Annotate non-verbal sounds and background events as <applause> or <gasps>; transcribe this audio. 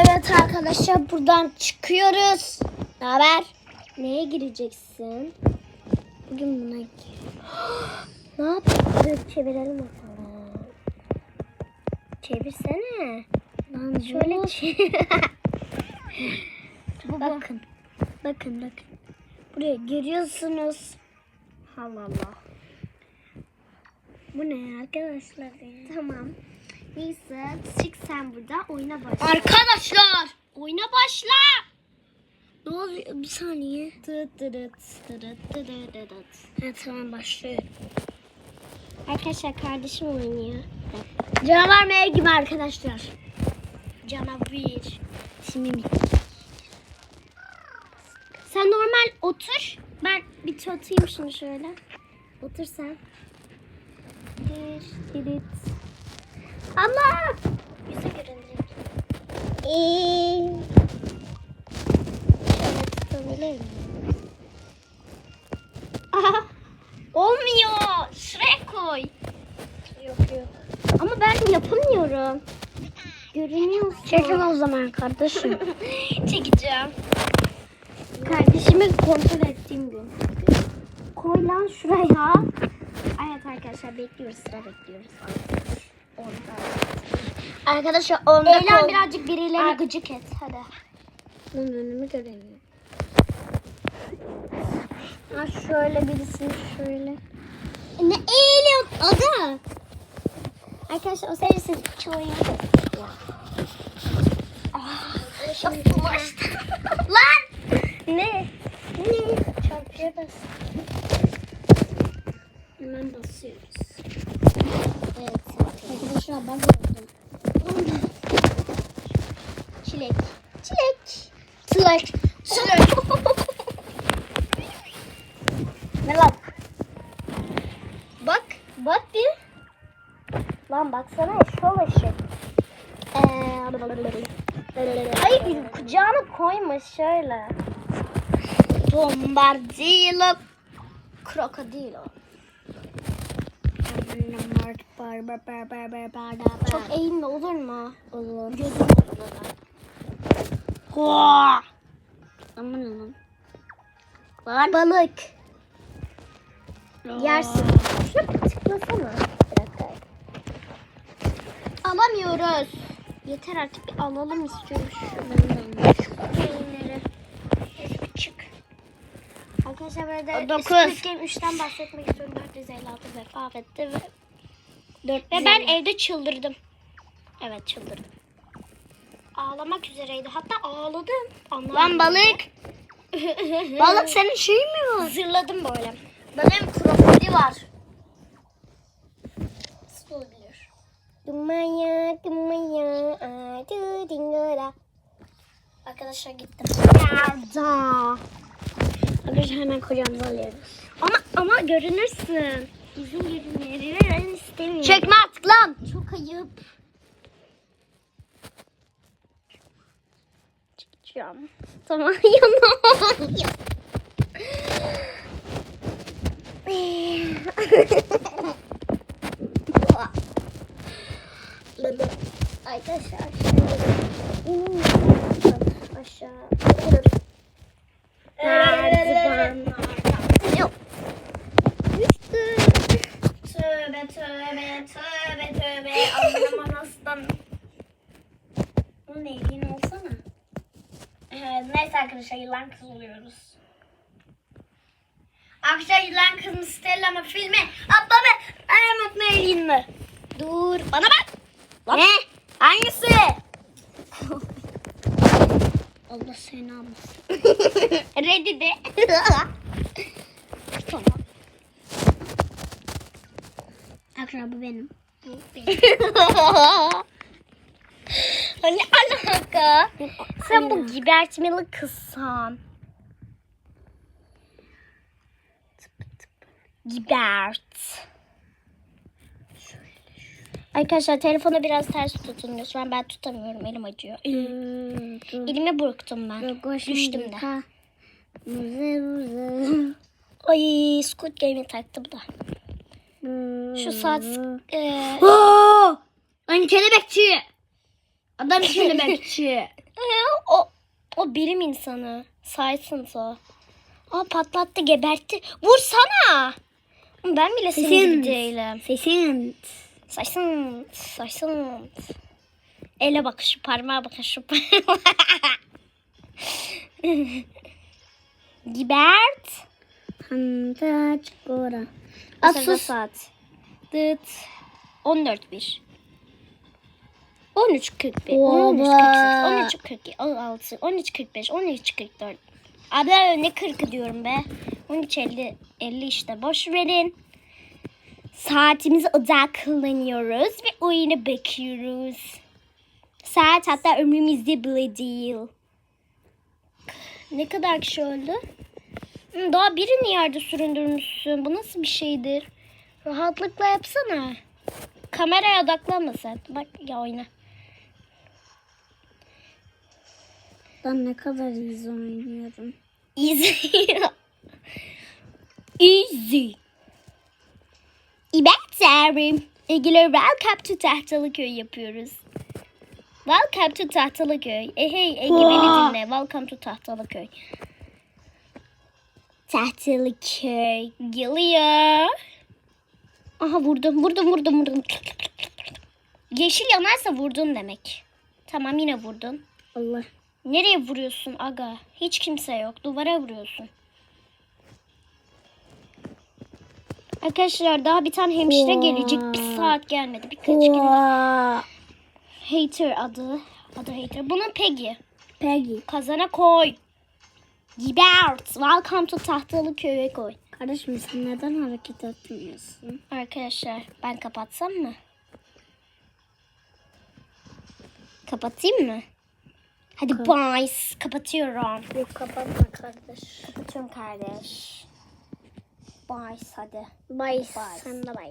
Evet arkadaşlar buradan çıkıyoruz. Ne haber? Neye gireceksin? Bugün buna gir. <gasps> ne yapıyoruz? Çevirelim bakalım. Çevirsene. Lan şöyle çevir. <laughs> bakın. Bakın bakın. Buraya giriyorsunuz. Allah Allah. Bu ne arkadaşlar? Tamam. Neyse çık sen burada oyuna başla. Arkadaşlar. Oyuna başla. Ne oluyor? Bir saniye. Tıt tırıt, tırıt tırıt tırıt. Ha, tamam başlıyorum. Arkadaşlar kardeşim oynuyor. Canavar mı gibi arkadaşlar. Canavar. Şimdi Sen normal otur. Ben bir tutayım şunu şöyle. Otur sen. Bir, dirit. Allah! Yüzü görünecek. Eee. Şöyle tutabilir miyim? Aha! Olmuyor. Şuraya koy. Yok yok. Ama ben yapamıyorum. Görünüyorsun. Çekin o zaman kardeşim. <laughs> Çekeceğim. Kardeşimi kontrol ettiğim gün. Koy lan şuraya. Evet arkadaşlar bekliyoruz sıra bekliyoruz. Arkadaşlar onda Eylem kol. birazcık birilerini Ar- gıcık et. Hadi. Bunun önümü göremiyorum. Ha şöyle birisini şöyle. Ne eğiliyor ada? Arkadaşlar o serisi çoğuya Çok bulaştı. Lan! Ne? Ne? Çarpıya bas. Hemen basıyoruz. Evet. Arkadaşlar ben gördüm. Çilek. Çilek. Çilek. Ne lan? Bak. Bak bir. Lan baksana şov ışık. Ee, Hayır bir kucağına koyma şöyle. Bombardilo. Krokodilo. Çok eğilme olur mu? Olur. Gözüm Hoa! Aman. Var. Balık. Yersin. Şuna tıklasana. Bir dakika. Alamıyoruz. Yeter artık bir alalım istiyorum şunları. Şu peyniri. Çık. Arkadaşlar burada dokuz. Squid Game 3'ten bahsetmek istiyorum. 456 vefat etti ve, ve ben evde çıldırdım. Evet çıldırdım. Ağlamak üzereydi. Hatta ağladım. Anlamadım. Lan balık. <laughs> Balık senin şey mi var? Zırladım böyle. Benim krokodi var. Nasıl olabilir? Dumaya, dumaya, adu dingara. Arkadaşlar gittim. Yarda. Arkadaşlar hemen kocamızı alıyoruz. Ama ama görünürsün. İzin görünmeyi ben istemiyorum. Çekme artık lan. Çok ayıp. Çekeceğim. Tamam <laughs> yanım. <laughs> neyse arkadaşlar yılan kız oluyoruz. Arkadaşlar yılan kız mı Stella mı filmi atla be. Ay mutlu elin mi? Dur bana bak. Ne? Hangisi? <laughs> Allah seni almasın. <laughs> Ready de. <laughs> tamam. Bu benim. Bu benim. Ne alaka? Sen bu gibertmeli kızsan. Gibert. Arkadaşlar telefonu biraz ters tutun lütfen. Ben tutamıyorum. Elim acıyor. Elimi burktum ben. Düştüm de. Ay Squid Game'i taktım da. Şu saat... E, <gasps> Oo! Aynı kelebekçi. Adam <laughs> kelebekçi. O bilim insanı. Saysın o. Aa patlattı gebertti. Vursana. Ben bile senin gibi değilim. Sesin. Saysın. Saysın. Ele bak şu parmağa bakın şu parmağa. <laughs> Gebert. Hanta çikora. Aslında Asus. saat. Dıt. 14.1. 13.41, Oba. 13.48, 13.46, 13.45, 13.44. Abi ne 40 diyorum be. 13.50 50 işte boş verin. Saatimize odaklanıyoruz ve oyunu bekliyoruz. Saat hatta ömrümüzde bile değil. Ne kadar kişi öldü? Daha birini yerde süründürmüşsün. Bu nasıl bir şeydir? Rahatlıkla yapsana. Kameraya odaklanma sen. Bak ya oyna. Ben ne kadar iyi oynuyorum. Easy. Easy. İbetlerim. İlgili Welcome to Tahtalıköy yapıyoruz. Welcome to Tahtalıköy. E hey Ege beni dinle. Welcome to Tahtalıköy. Tahtalıköy geliyor. Aha vurdum vurdum vurdum vurdum. Yeşil yanarsa vurdun demek. Tamam yine vurdun. Allah. Nereye vuruyorsun aga? Hiç kimse yok. Duvara vuruyorsun. Arkadaşlar daha bir tane hemşire gelecek. Bir saat gelmedi. Birkaç gün. Hater adı. Adı Hater. Bunun Peggy. Peggy. Kazana koy. Gebert. Welcome to Tahtalı Köy'e koy. Kardeşim sen neden hareket etmiyorsun? Arkadaşlar ben kapatsam mı? Kapatayım mı? Hadi bye. Kapatıyorum. Yok kapatma kardeş. Kapatıyorum kardeş. Bye hadi. Bye. Bye. Sen de bye.